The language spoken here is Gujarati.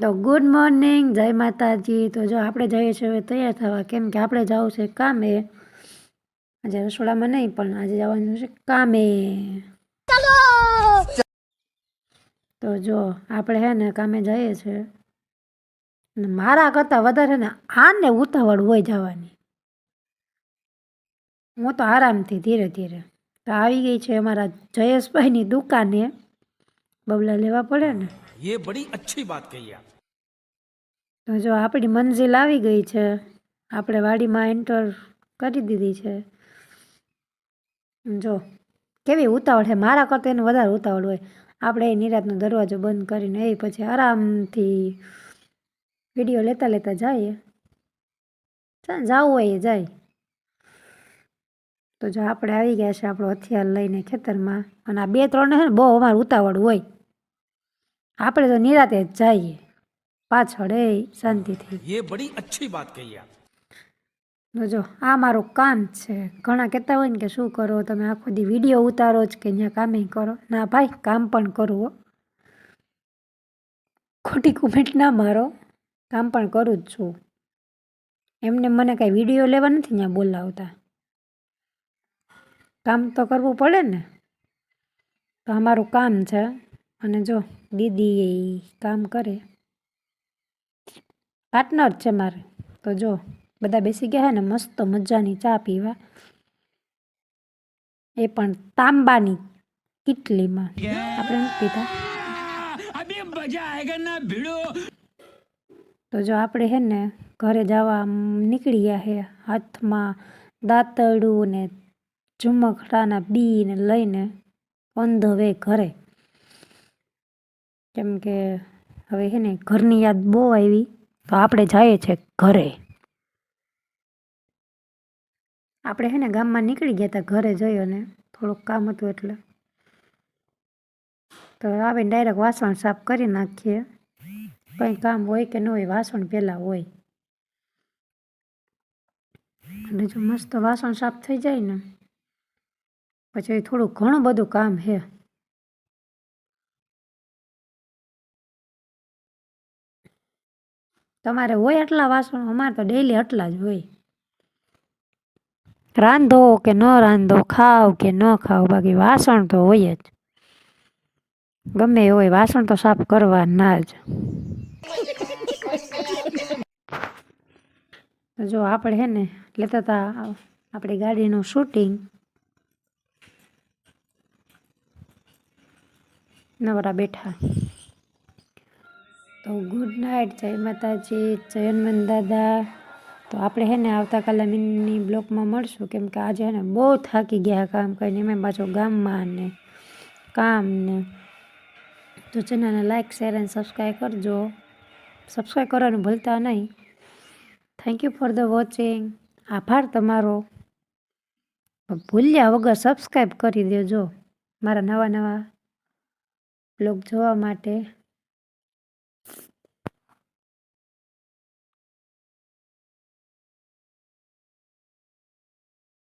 તો ગુડ મોર્નિંગ જય માતાજી. તો જો આપણે જઈએ છીએ હવે તૈયાર થવા કેમ કે આપણે જવું છે કામે. આજે રસોડામાં નહીં પણ આજે જવાનું છે કામે. તો જો આપણે હે ને કામે જઈએ છીએ. મારા કરતાં વધારે ને આને ઉતાવળ હોય જવાની. હું તો આરામથી ધીરે ધીરે. તો આવી ગઈ છે અમારા જયેશભાઈની દુકાને. બબલા લેવા પડે ને. ये बड़ी अच्छी बात कही आप તો જો આપણી મંજિલ આવી ગઈ છે આપણે વાડીમાં એન્ટર કરી દીધી છે જો કેવી ઉતાવળ છે મારા કરતાં એને વધારે ઉતાવળ હોય આપણે એ નિરાતનો દરવાજો બંધ કરીને એ પછી આરામથી વિડીયો લેતા લેતા જઈએ ચાલ જવું હોય એ જાય તો જો આપણે આવી ગયા છે આપણો હથિયાર લઈને ખેતરમાં અને આ બે ત્રણ છે ને બહુ અમારે ઉતાવળ હોય આપણે તો નિરાતે જ જઈએ. પાછળ એ શાંતિથી. યે બડી અચ્છી વાત કહી આપ. જો આ મારું કામ છે. ઘણા કહેતા હોય ને કે શું કરો તમે આખો દી વીડિયો ઉતારો જ કે ત્યાં કામે કરો. ના ભાઈ કામ પણ કરવો ખોટી કોમેન્ટ ના મારો. કામ પણ કરું જ છું. એમને મને કાંઈ વીડિયો લેવા નથી ત્યાં બોલાવતા. કામ તો કરવું પડે ને. તો અમારું કામ છે. અને જો દીદી એ કામ કરે પાર્ટનર છે મારે તો જો બધા બેસી ગયા હે ને મસ્ત મજાની ચા પીવા. એ પણ તાંબાની કિટલીમાં આપણે પીધા તો જો આપણે હે ને ઘરે જવા નીકળી ગયા હે હાથમાં દાંતડું ને ઝુમખડાના બી ને લઈને ઓન ધ વે ઘરે. કેમ કે હવે હે ને ઘરની યાદ બહુ આવી, તો આપણે જઈએ છે ઘરે. આપણે હે ને ગામમાં નીકળી ગયા હતા ઘરે જઈએ ને થોડુંક કામ હતું એટલે. તો આવીને ડાયરેક્ટ વાસણ સાફ કરી નાખીએ. કંઈ કામ હોય કે ન હોય, વાસણ પહેલાં હોય. અને જો મસ્ત વાસણ સાફ થઈ જાય ને, પછી થોડું ઘણું બધું કામ છે તમારે હોય આટલા વાસણ, અમારે તો ડેઈલી આટલા જ હોય. રાંધો કે ન રાંધો, ખાવ કે ન ખાવ, બાકી વાસણ તો હોય જ. ગમે હોય, વાસણ તો સાફ કરવા ના જ જો આપણે હે ને, લેતા હતા આપણી ગાડીનું શૂટિંગ નવરા બેઠા. ગુડ નાઇટ જય માતાજી, જય દાદા. તો આપણે હે ને આવતાકાલે મિની બ્લોકમાં મળશું, કેમ કે આજે હે ને બહુ થાકી ગયા કામ કરીને મેં પાછો ગામમાં ને કામ ને. તો ચેનલને લાઇક શેર અને સબસ્ક્રાઈબ કરજો. સબસ્ક્રાઈબ કરવાનું ભૂલતા નહીં. Thank you for the watching આભાર તમારો. ભૂલ્યા વગર સબસ્ક્રાઈબ કરી દેજો. મારા નવા નવા બ્લોગ જોવા માટે.